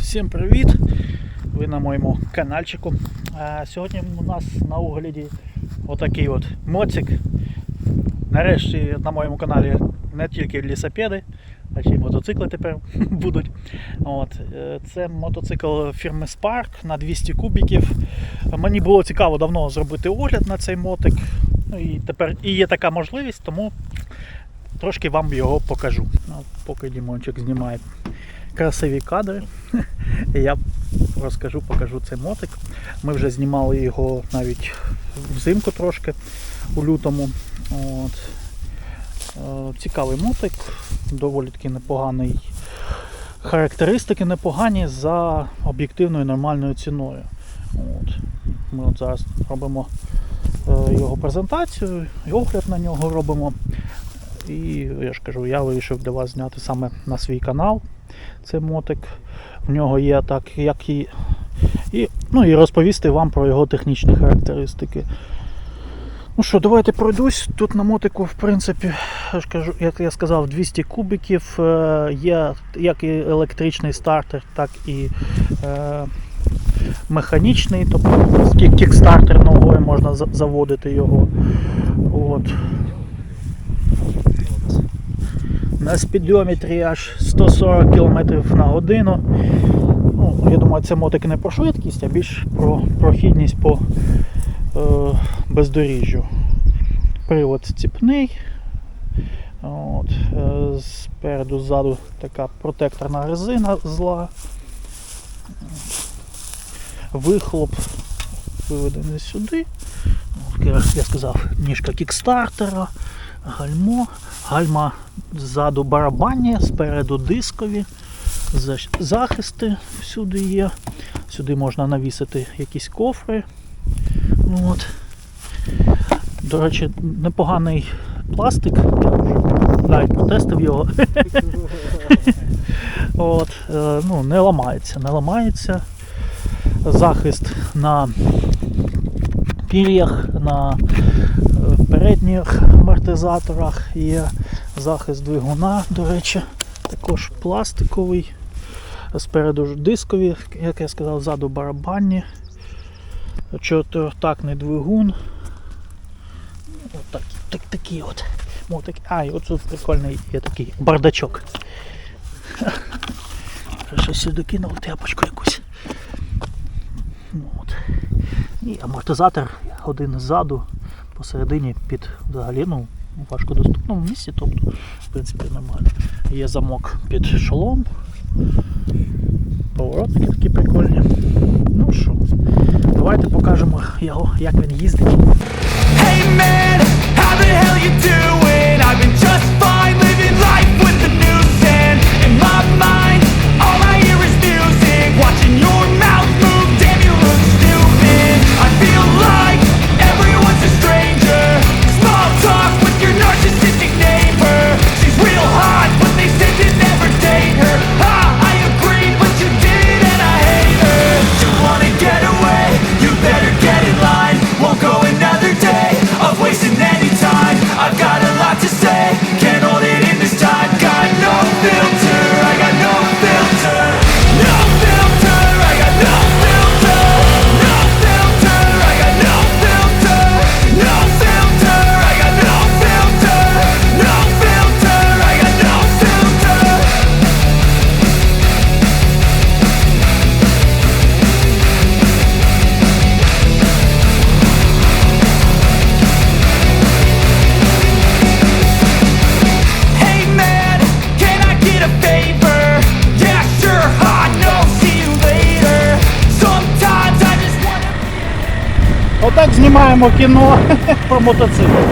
Всім привіт! Ви на моєму каналчику. Сьогодні у нас на огляді отакий от моцик. Нарешті на моєму каналі не тільки лісопеди, а ще й мотоцикли тепер будуть. От. е, Це мотоцикл фірми Spark на 200 кубіків. Мені було цікаво давно зробити огляд на цей мотик. Ну, і тепер і є така можливість, тому трошки вам його покажу. Ну, Поки Дімончик знімає красиві кадри. Я розкажу, покажу цей мотик. Ми вже знімали його навіть взимку трошки у лютому. От. Е, Цікавий мотик, доволі таки непоганий. Характеристики непогані за об'єктивною нормальною ціною. От. Ми от зараз робимо е, його презентацію, і огляд на нього робимо. І я ж кажу, я вирішив для вас зняти саме на свій канал цей мотик. В нього є так, як і. І, ну, і розповісти вам про його технічні характеристики. Ну що, давайте пройдусь. Тут на мотику, в принципі, я ж кажу, як я сказав, 200 кубиків. Е, Є як і електричний стартер, так і е, механічний, тобто кік- кікстартер ногою можна заводити його. От. На спідометрі аж 140 км на годину. Ну, я думаю, це мотик не про швидкість, а більш про прохідність по е, бездоріжжю. Привод ціпний. От, е, спереду, ззаду така протекторна резина зла. Вихлоп виведений сюди. Я сказав, ніжка кікстартера, гальмо, гальма ззаду барабанні, спереду дискові, захисти всюди є. Сюди можна навісити якісь кофри. От. До речі, непоганий пластик. Я вже потестив його. От, е, ну, не ламається, не ламається. Захист на пір'ях, на е, передніх амортизаторах є захист двигуна, до речі, також пластиковий. Спереду дискові, як я сказав, ззаду барабанні. Чотирьохтактний двигун. Отак, так, такий от. мотик. А, і оце прикольний є такий бардачок. Ще сюди кинув тряпочку якусь. Ну, От. І амортизатор один ззаду, посередині під взагалі ну, важко доступному місці, тобто, в принципі, нормально. Є замок під шолом. Поворотники такі прикольні. Ну що, давайте покажемо його, як він їздить. Hey man, how the hell you doing? I've been just fine Отак знімаємо кіно про мотоцикл.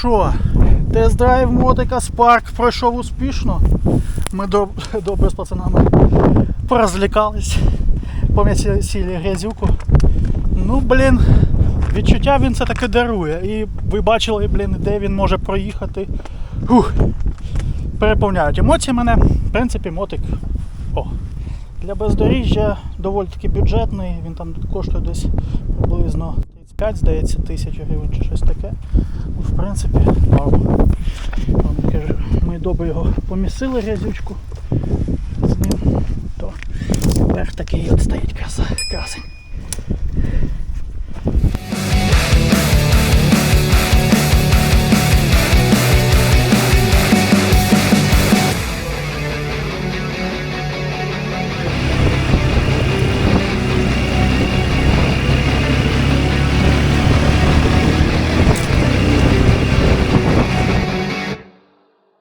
Що, тест-драйв мотика Spark пройшов успішно. Ми доб- добре з пацанами порозлікались, помісили грязюку. Ну, блін, відчуття він це таки дарує. І ви бачили, блін, де він може проїхати. Ух, переповняють емоції мене. В принципі, мотик. О, для бездоріжжя доволі таки бюджетний, він там коштує десь приблизно 35, здається, тисяч гривень чи щось таке. Принципі, норм. Ми добре його помісили грязючку з ним, то тепер такий от стоїть краса, красень.